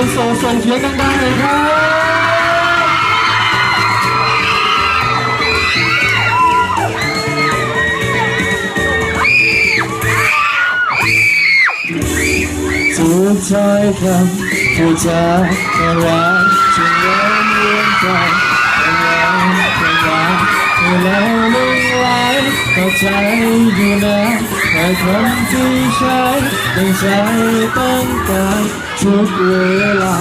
คนโสดส่งเสียงดังๆเลยครับทุกถ้อยคำพูดจาไม่หวาจึงย้อนเวียนใจเป็นแล้วเป็นแล้วเป็นแล้วลึงไหลเข้าใจอยู่นะแต่ คำที่ใช้ในใจต้องการทุกเวลา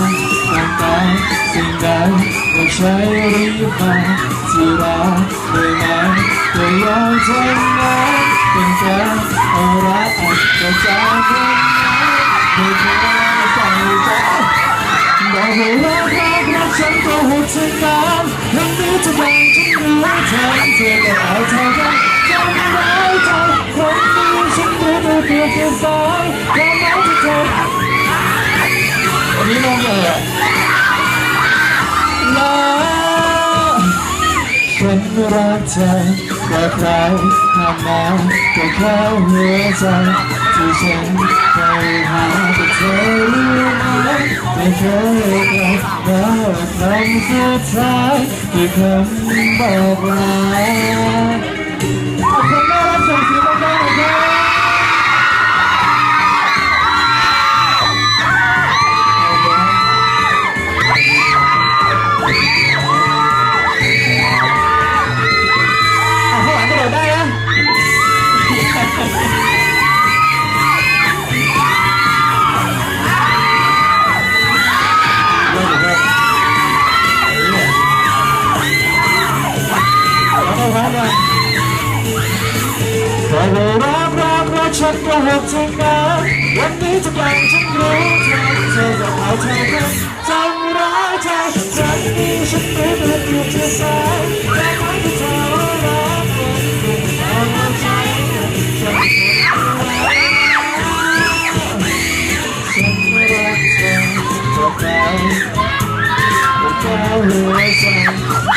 ต้องการสิ่งใดก็ใช้รีบมาที่รักได้ไหมก็ยอมทำงานเป็นการเอารักอัดก็จากกันไม่เคยใส่ใจบอกว่ารักรักรักฉันก็หดฉันนานวันนี้จะแบ่งฉันรู้แทนเธอก็เอาเธอกัน ตัวเพียงแค่สายความหมายที่เธอวันนี้น้องเอ๋ยลาฉันรักเธอแต่ใครทำมาก็แค่หัวใจที่ฉันเคยหาแต่เธอรู้ไหมไม่เคยกลับมาคำสุดท้ายที่คำบอกลา ฉันก็หกเธอนะวันนี้จะกอย่งฉันรู้เธอเธอจะเอาเธอนั้นจำร้ายใจครั้นี้ฉันไม่เธอถูกเธอสายแต่ไม่ได้เธอรักคนถูกเอาใจฉันรักเธอจะแก้วจะแก้วหัวใจ